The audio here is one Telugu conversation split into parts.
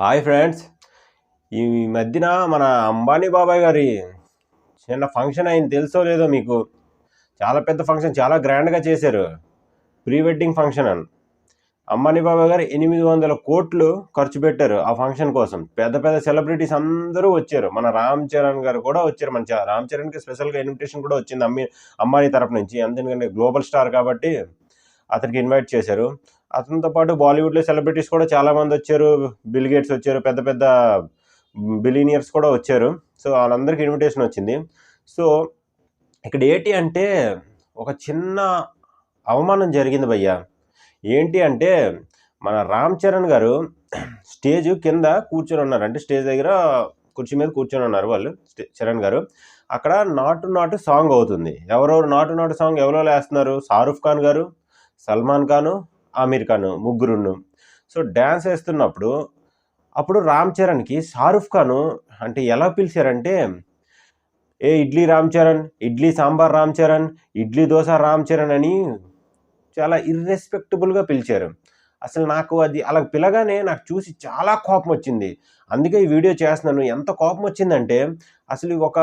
Hi friends. ఈ మధ్యన మన అంబానీ బాబాయ్ గారి చిన్న ఫంక్షన్ అయింది. తెలుసో లేదో మీకు? చాలా పెద్ద ఫంక్షన్ చాలా గ్రాండ్గా చేశారు. ప్రీ వెడ్డింగ్ ఫంక్షన్ అని. అంబానీ బాబాయ్ గారు ఎనిమిది వందల కోట్లు ఖర్చు పెట్టారు ఆ ఫంక్షన్ కోసం. పెద్ద పెద్ద సెలబ్రిటీస్ అందరూ వచ్చారు. మన రామ్ చరణ్ గారు కూడా వచ్చారు. మన రామ్ చరణ్కి స్పెషల్గా ఇన్విటేషన్ కూడా వచ్చింది అమ్మి అంబానీ తరపు నుంచి. ఎందుకంటే గ్లోబల్ స్టార్ కాబట్టి అతనికి ఇన్వైట్ చేశారు. అతనితో పాటు బాలీవుడ్లో సెలబ్రిటీస్ కూడా చాలా మంది వచ్చారు. బిల్ గేట్స్ వచ్చారు పెద్ద పెద్ద బిలీనియర్స్ కూడా వచ్చారు. సో వాళ్ళందరికీ ఇన్విటేషన్ వచ్చింది. సో ఇక్కడ ఏంటి అంటే ఒక చిన్న అవమానం జరిగింది భయ్య. ఏంటి అంటే మన రామ్ చరణ్ గారు స్టేజ్ కింద కూర్చొని ఉన్నారు. అంటే స్టేజ్ దగ్గర కుర్చీ మీద కూర్చొని ఉన్నారు వాళ్ళు స్టే- చరణ్ గారు. అక్కడ నాటు నాటు సాంగ్ అవుతుంది. ఎవరెవరు నాటు నాటు సాంగ్ ఎవరో వేస్తున్నారు? షారుఖ్ ఖాన్ గారు సల్మాన్ ఖాను ఆమీర్ ఖాన్ ముగ్గురును. సో డ్యాన్స్ వేస్తున్నప్పుడు అప్పుడు రామ్ చరణ్కి షారుఖ్ ఖాను అంటే ఎలా పిలిచారంటే ఏ ఇడ్లీ రామ్ చరణ్ ఇడ్లీ సాంబార్ రామ్ చరణ్ ఇడ్లీ దోశ రామ్ చరణ్ అని చాలా ఇర్రెస్పెక్టబుల్గా పిలిచారు. అసలు నాకు అది అలా పిలగానే నాకు చూసి చాలా కోపం వచ్చింది. అందుకే ఈ వీడియో చేస్తున్నాను. ఎంత కోపం వచ్చిందంటే అసలు ఒక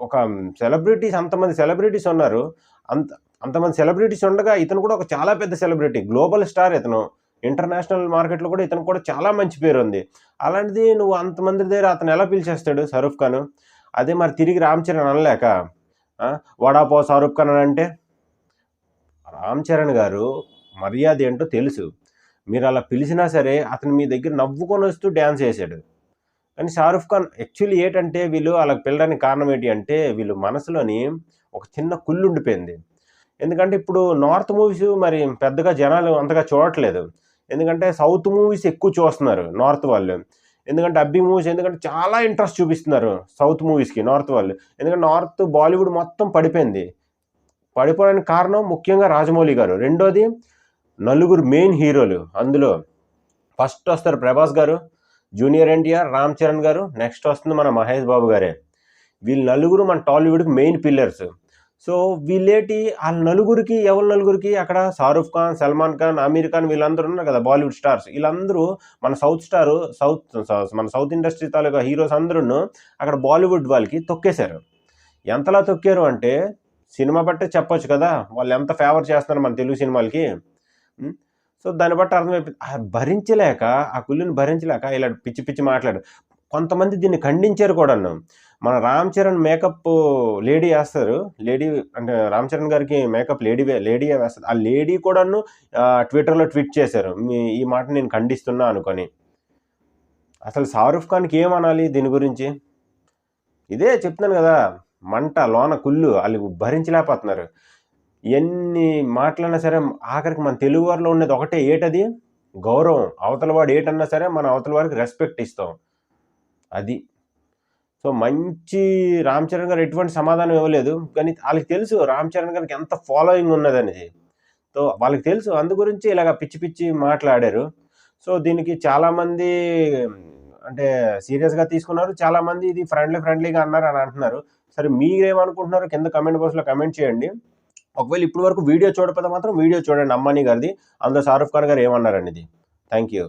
ఒక సెలబ్రిటీస్ అంతమంది సెలబ్రిటీస్ ఉన్నారు. అంత అంతమంది సెలబ్రిటీస్ ఉండగా ఇతను కూడా ఒక చాలా పెద్ద సెలబ్రిటీ గ్లోబల్ స్టార్ ఇతను. ఇంటర్నేషనల్ మార్కెట్లో కూడా ఇతను కూడా చాలా మంచి పేరు ఉంది. అలాంటిది నువ్వు అంతమంది దగ్గర అతను ఎలా పిలిచేస్తాడు షరూఫ్ ఖాన్? అదే మరి తిరిగి రామ్ చరణ్ అనలేక? వడాపో షారుఖ్ ఖాన్ అని అంటే? రామ్ చరణ్ గారు మర్యాద ఏంటో తెలుసు. మీరు అలా పిలిచినా సరే అతను మీ దగ్గర నవ్వుకొని వస్తూ డ్యాన్స్ చేశాడు కానీ షారూఫ్ ఖాన్ యాక్చువల్లీ ఏంటంటే వీళ్ళు అలా పిల్లడానికి కారణం ఏంటి అంటే వీళ్ళు మనసులోని ఒక చిన్న కుళ్ళు ఉండిపోయింది. ఎందుకంటే ఇప్పుడు నార్త్ మూవీస్ మరి పెద్దగా జనాలు అంతగా చూడట్లేదు. ఎందుకంటే సౌత్ మూవీస్ ఎక్కువ చూస్తున్నారు నార్త్ వాళ్ళు. ఎందుకంటే అబ్బి మూవీస్ ఎందుకంటే చాలా ఇంట్రెస్ట్ చూపిస్తున్నారు సౌత్ మూవీస్కి నార్త్ వాళ్ళు. ఎందుకంటే నార్త్ బాలీవుడ్ మొత్తం పడిపోయింది. పడిపోవడానికి కారణం ముఖ్యంగా రాజమౌళి గారు. రెండోది నలుగురు మెయిన్ హీరోలు అందులో. ఫస్ట్ వస్తారు ప్రభాస్ గారు జూనియర్ ఎన్టీఆర్ రామ్ చరణ్ గారు. నెక్స్ట్ వస్తుంది మన మహేష్ బాబు గారే. వీళ్ళు నలుగురు మన టాలీవుడ్కి మెయిన్ పిల్లర్స్. సో వీళ్ళేటి వాళ్ళ నలుగురికి ఎవరి నలుగురికి అక్కడ షారూఖ్ ఖాన్ సల్మాన్ ఖాన్ అమీర్ ఖాన్ వీళ్ళందరూ ఉన్నారు కదా బాలీవుడ్ స్టార్స్. వీళ్ళందరూ మన సౌత్ స్టార్ సౌత్ మన సౌత్ ఇండస్ట్రీ తాలూకా హీరోస్ అందరూ అక్కడ బాలీవుడ్ వాళ్ళకి తొక్కేశారు. ఎంతలా తొక్కారు అంటే సినిమా బట్టే చెప్పొచ్చు కదా వాళ్ళు ఎంత ఫేవర్ చేస్తున్నారు మన తెలుగు సినిమాలకి. సో దాన్ని బట్టి అర్థమైపోయింది. భరించలేక ఆ కుళ్ళుని భరించలేక ఇలా పిచ్చి పిచ్చి మాట్లాడు కొంతమంది దీన్ని ఖండించారు కూడాను. మన రామ్ చరణ్ మేకప్ లేడీ వేస్తారు. లేడీ అంటే రామ్ చరణ్ గారికి మేకప్ లేడీ లేడీ వేస్తారు. ఆ లేడీ కూడాను ఆ, ట్విట్టర్లో ట్వీట్ చేశారు. మీ ఈ మాట నేను ఖండిస్తున్నా అనుకొని. అసలు షారూఫ్ ఖాన్కి ఏమనాలి దీని గురించి? ఇదే చెప్తున్నాను కదా మంట లోన కుళ్ళు వాళ్ళు భరించలేకపోతున్నారు. ఎన్ని మాటలన్నా సరే ఆఖరికి మన తెలుగు వారిలో ఉన్నది ఒకటే ఏటది? గౌరవం. అవతల వాడు ఏటన్నా సరే మన అవతల వారికి రెస్పెక్ట్ ఇస్తాం. అది. సో మంచి రామ్ చరణ్ గారు ఎటువంటి సమాధానం ఇవ్వలేదు. కానీ వాళ్ళకి తెలుసు రామ్ చరణ్ గారికి ఎంత ఫాలోయింగ్ ఉన్నది అనేది సో వాళ్ళకి తెలుసు. అందు గురించి ఇలాగ పిచ్చి పిచ్చి మాట్లాడారు. సో దీనికి చాలామంది అంటే సీరియస్గా తీసుకున్నారు. చాలామంది ఇది ఫ్రెండ్లీ ఫ్రెండ్లీగా అన్నారు అని అంటున్నారు. సరే మీరేమనుకుంటున్నారు కింద కమెంట్ బాక్స్లో కమెంట్ చేయండి. ఒకవేళ ఇప్పటి వరకు వీడియో చూడకపోతే మాత్రం వీడియో చూడండి. అమ్మాని గారిది. అందులో షారుఖ్ ఖాన్ గారు ఏమన్నారు అనేది థ్యాంక్ యూ